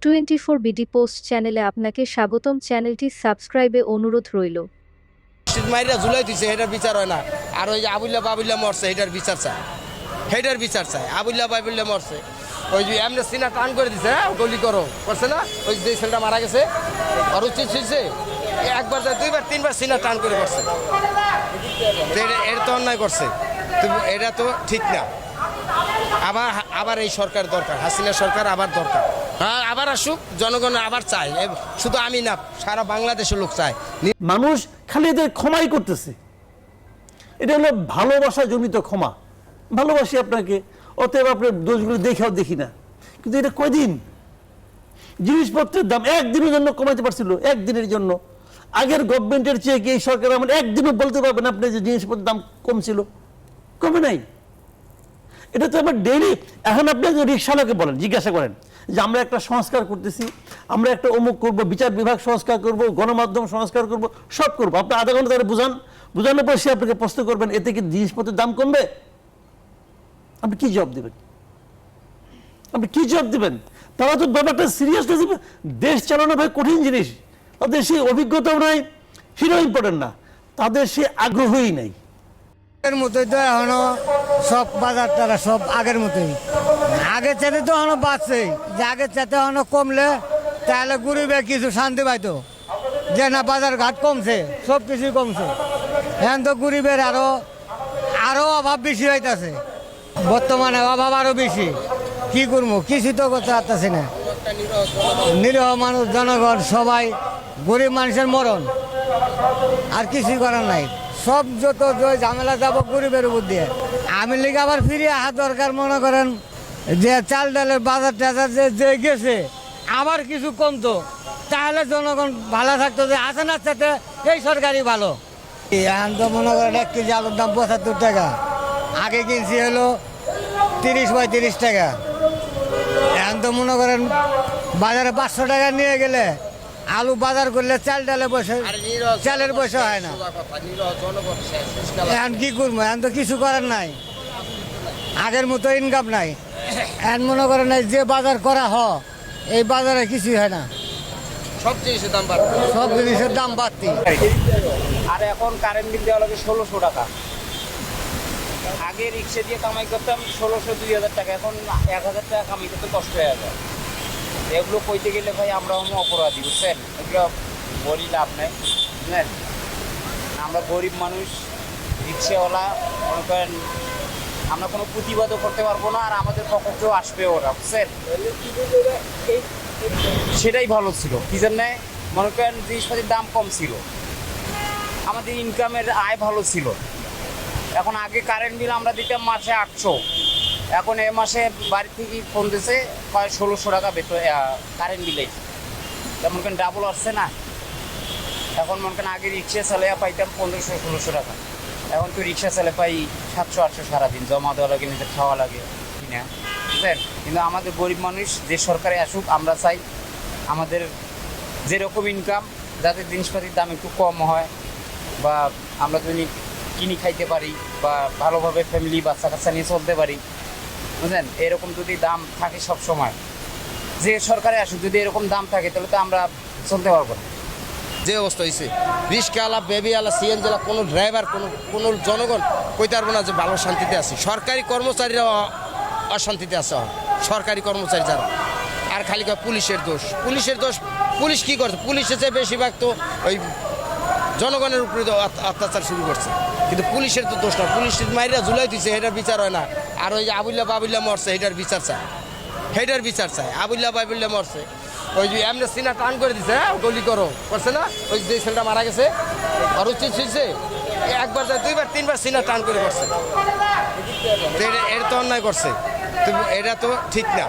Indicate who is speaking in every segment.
Speaker 1: Twenty four BD post চ্যানেলে আপনাকে স্বাগতম। চ্যানেলটি সাবস্ক্রাইবে অনুরোধ রইল।
Speaker 2: মাইরা ঝুলাই দিছে এটার বিচার হয় না। আর ওই যে আবুল্লা বাবুল্লা মরছে এটার বিচার চায়। হেটার বিচার চায়। আবুল্লা বাবুল্লা মরছে। ওই যে এমনি সিনা টান করে দিছে হ্যাঁ? গলি করো। করছে না? ওই যে ছেলেটা মারা গেছে। আর উচিত হয়েছে একবার যায়, দুইবার, তিনবার সিনা টান করে করছে। এটা- তো অন্যায় করছে। এটা তো ঠিক না। আবার আবার এই সরকার দরকার। হাসিনা সরকার আবার দরকার। হ্যাঁ আবার আসুক, জনগণ আবার এ- শুধু আমি না, সারা বাংলাদেশের লোক চায়।
Speaker 3: মানুষ খালি এদের ক্ষমাই করতেছে। এটা হলো ভালোবাসা জনিত ক্ষমা। ভালোবাসি আপনাকে, অতএব আপনার দোষগুলো দেখেও দেখি না। কিন্তু এটা কয়দিন? জিনিসপত্রের দাম একদিনের জন্য কমাইতে পারছিল, একদিনের জন্য। আগের গভর্নমেন্টের চেয়ে কি এই সরকার আমার একদিনও বলতে পারবেন আপনি যে জিনিসপত্রের দাম কমছিল? কমে নাই। এটা তো আমার ডেইলি এখন আপনি রিক্সাওয়ালাকে বলেন, জিজ্ঞাসা করেন যে আমরা একটা সংস্কার করতেছি, আমরা একটা অমুক করব, বিচার বিভাগ সংস্কার করব, গণমাধ্যম সংস্কার করব, সব করব। আপনি আধা ঘণ্টা তারা বুঝান। বুঝানোর পর সে আপনাকে প্রশ্ন করবেন, এতে কি জিনিসপত্রের দাম কমবে? আপনি কি জবাব দেবেন? আপনি কি জবাব দেবেন? তারা তো ব্যাপারটা সিরিয়াসলি দেশ চালানো ভাই কঠিন জিনিস। তাদের সেই অভিজ্ঞতাও নাই, হিরো ইম্পর্টেন্ট না। তাদের সে আগ্রহই নাই।
Speaker 4: এর মতোই তো এখনও সব বাজার টারা সব আগের মতোই। আগের চাইতে তো এখনও বাড়ছে যে আগের চাইতে এখনও কমলে তাহলে গরিবে কিছু শান্তি পাইতো। যে না বাজার ঘাট কমছে, সব কিছুই কমছে। এখন তো গরিবের আরও আরও অভাব বেশি হইতাছে। বর্তমানে অভাব আরও বেশি। কি করব? কিছু তো করতে পারতেছি না। নিরীহ মানুষ, জনগণ, সবাই, গরিব মানুষের মরণ। আর কিছুই করার নাই। সব যত ঝামেলা যাব গরিবের উপর দিয়ে। আমি লিগে আবার ফিরে আসা দরকার মনে করেন। যে চাল ডালের বাজার টাজার যে যে গেছে আবার কিছু কমতো। তাহলে জনগণ ভালো থাকতো যে আছে না সাথে এই সরকারি ভালো। এখন তো মনে করেন এক কেজি আলুর দাম পঁচাত্তর টাকা। আগে কিনছি হলো তিরিশ পঁয়ত্রিশ টাকা। এখন তো মনে করেন বাজারে পাঁচশো টাকা নিয়ে গেলে আলু বাজার করলে চাল ডালে বসে চালের পয়সা হয় না। এখন কি করব? এখন তো কিছু করার নাই। আগের মতো ইনকাম নাই। এখন মনে করেন যে বাজার করা হ এই বাজারে কিছুই হয় না।
Speaker 2: সব জিনিসের দাম বাড়বে।
Speaker 4: সব জিনিসের দাম বাড়তি।
Speaker 5: আর এখন কারেন্ট বিল দেওয়া লাগে ষোলোশো টাকা। আগে রিক্সা দিয়ে কামাই করতাম ষোলোশো দুই হাজার টাকা। এখন এক হাজার টাকা কামাই করতে কষ্ট হয়ে যায়। এগুলো কইতে গেলে ভাই আমরা হম অপরাধী বুঝছেন? এগুলো বলি লাভ নেই বুঝলেন? আমরা গরিব মানুষ রিক্সাওয়ালা মনে করেন আমরা কোনো প্রতিবাদও করতে পারব না আর আমাদের পক্ষেও আসবে ওরা, বুঝছেন? সেটাই ভালো ছিল। কি জন্যে মনে করেন জিনিসপাতির দাম কম ছিল। আমাদের ইনকামের আয় ভালো ছিল। এখন আগে কারেন্ট বিল আমরা দিতাম মাসে আটশো। এখন এ মাসে বাড়ি থেকে ফোন দিছে প্রায় ষোলোশো টাকা বেতন কারেন্ট বিলে তেমন করেন ডাবল আসছে না। এখন মনে করেন আগে রিক্সা চালিয়ে পাইতাম পনেরোশো, ষোলোশো টাকা। এখন তো রিক্সা চালে পাই সাতশো, আটশো সারাদিন, জমা দেওয়া লাগে, নিজের খাওয়া লাগে, কিনা? বুঝলেন? কিন্তু আমাদের গরিব মানুষ যে সরকারে আসুক, আমরা চাই আমাদের যেরকম ইনকাম যাতে জিনিসপাতির দাম একটু কম হয়, বা আমরা যদি কিনি খাইতে পারি, বা ভালোভাবে ফ্যামিলি বাচ্চা কাচ্চা নিয়ে চলতে পারি, বুঝলেন? এরকম যদি দাম থাকে সব সময় যে সরকারে আসুক, যদি এরকম দাম থাকে, তাহলে তো আমরা চলতে পারব না।
Speaker 2: যে অবস্থা হয়েছে রিক্সাওয়ালা বেবিওয়ালা, সিএনজিওয়ালা, কোনো ড্রাইভার কোনো কোনো জনগণ কইতে পারব না যে ভালো শান্তিতে আছি। সরকারি কর্মচারীরা অশান্তিতে আছে সরকারি কর্মচারী যারা। আর খালি পুলিশের দোষ। পুলিশের দোষ, পুলিশ কি করছে? পুলিশের চেয়ে বেশিরভাগ তো ওই জনগণের উপরে তো অত্যাচার শুরু করছে। কিন্তু পুলিশের তো দোষ না। পুলিশ মাইরা ঝুলাই দিছে এটার বিচার হয় না। আর ওই যে আবুল্লা বাবুল্লা মরছে এটার বিচার চায়। হেটার বিচার চায় আবুল্লা বাবুল্লা মরছে। ওই যে এমনি সিনা টান করে দিছে হ্যাঁ? গলি করো। করছে না? ওই যে ছেলেটা মারা গেছে আর উচিত একবার যায় দুইবার তিনবার সিনা টান করে করছে। এটা- এটা তো অন্যায় করছে। তো এটা তো ঠিক না।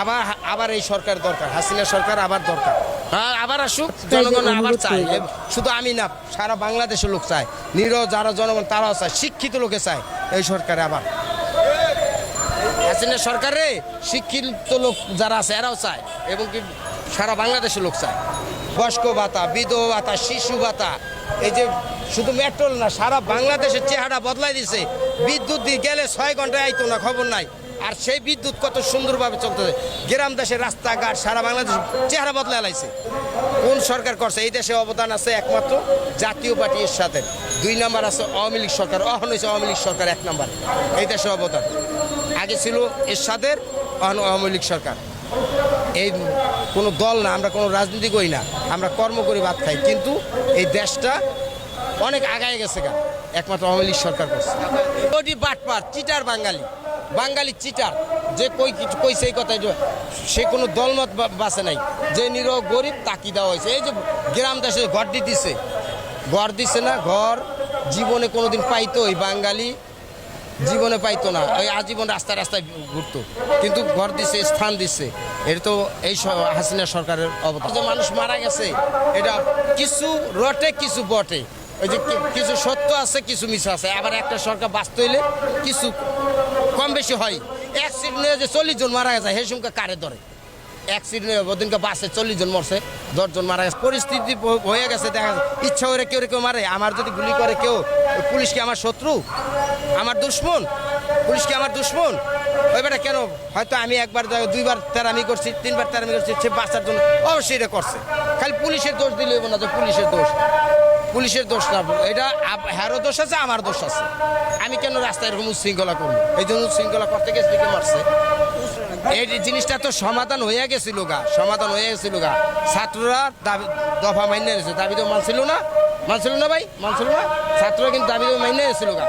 Speaker 2: আবার আবার এই সরকার দরকার হাসিনা সরকার আবার দরকার। হ্যাঁ আবার আসুক জনগণ আবার চায়। শুধু আমি না সারা বাংলাদেশের লোক চায়। নিরহ যারা জনগণ তারাও চায় শিক্ষিত লোকে চায় এই সরকারে আবার। হাসিনা সরকারে শিক্ষিত লোক যারা আছে, এরাও চায়, এবং কি সারা বাংলাদেশের লোক চায়। বয়স্ক ভাতা, বিধবা ভাতা, শিশু ভাতা, এই যে শুধু মেট্রোল না, সারা বাংলাদেশের চেহারা বদলাই দিছে। বিদ্যুৎ দিয়ে গেলে ছয় ঘন্টায় আইতো না, খবর নাই। আর সেই বিদ্যুৎ কত সুন্দরভাবে চলতেছে। গ্রাম দেশের রাস্তাঘাট, সারা বাংলাদেশ চেহারা বদলে এলাইছে কোন সরকার করছে? এই দেশে অবদান আছে একমাত্র জাতীয় পার্টি এর সাথে। দুই নাম্বার আছে আওয়ামী লীগ সরকার, অহন হয়েছে আওয়ামী লীগ সরকার এক নাম্বার। এই দেশে অবদান। আগে ছিল এরশাদের আওয়ামী লীগ সরকার। এই কোনো দল না, আমরা কোনো রাজনীতি করি না, আমরা কর্ম করি, ভাত খাই। কিন্তু এই দেশটা অনেক আগায় গেছে গা, একমাত্র আওয়ামী লীগ সরকার করছে। ওটি বাটপার চিটার বাঙালি বাঙালি চিটার, যে কই কিছু কইছে এই কথা যে, সে কোনো দলমত বা- বাঁচে নাই। যে নিরহ গরিব তাকি দেওয়া হয়েছে। এই যে গ্রাম দেশে ঘর দিতেছে, ঘর দিছে না, ঘর জীবনে কোনোদিন পাইতো ওই বাঙালি জীবনে পাইতো না। ওই আজীবন রাস্তায় রাস্তায় ঘুরতো। কিন্তু ঘর দিচ্ছে স্থান দিচ্ছে এটা তো এই হাসিনা সরকারের অবদান যে মানুষ মারা গেছে, এটা কিছু রটে, কিছু বটে। ওই যে কিছু সত্য আছে, কিছু মিশা আছে। আবার একটা সরকার বাঁচতে হইলে কিছু কম বেশি হয়। অ্যাক্সিডেন্টে যে চল্লিশ জন মারা গেছে সংখ্যা কারে ধরে? অ্যাক্সিডেন্টে ওদিনকে বাসে চল্লিশ জন মরছে, দশজন মারা গেছে। পরিস্থিতি হয়ে গেছে, দেখা ইচ্ছা করে কেউ কেউ মারে। আমার যদি গুলি করে কেউ পুলিশ কি আমার শত্রু? আমার দুশ্মন? পুলিশ কি আমার দুশ্মন? ওই বেটা কেন? হয়তো আমি একবার দুইবার তেরামি করছি, তিনবার তেরামি করছি, সে বাঁচার জন্য অবশ্যই এটা করছে। খালি পুলিশের দোষ দিলে না যে পুলিশের দোষ। পুলিশের দোষ না, এটা হ্যারও দোষ আছে, আমার দোষ আছে। আমি কেন রাস্তায় এরকম উশৃঙ্খলা করব? এই জন্য উশৃঙ্খলা করতে গেছে মারছে? এই জিনিসটা তো সমাধান হয়ে গেছিল গা, সমাধান হয়ে গেছিল গা। ছাত্ররা দাবি, দফা মাইনে নিয়েছে দাবি তো মানছিল না? মানছিল না ভাই? মানছিল না? ছাত্ররা কিন্তু দাবি তো মাইনে নিয়েছিল গা।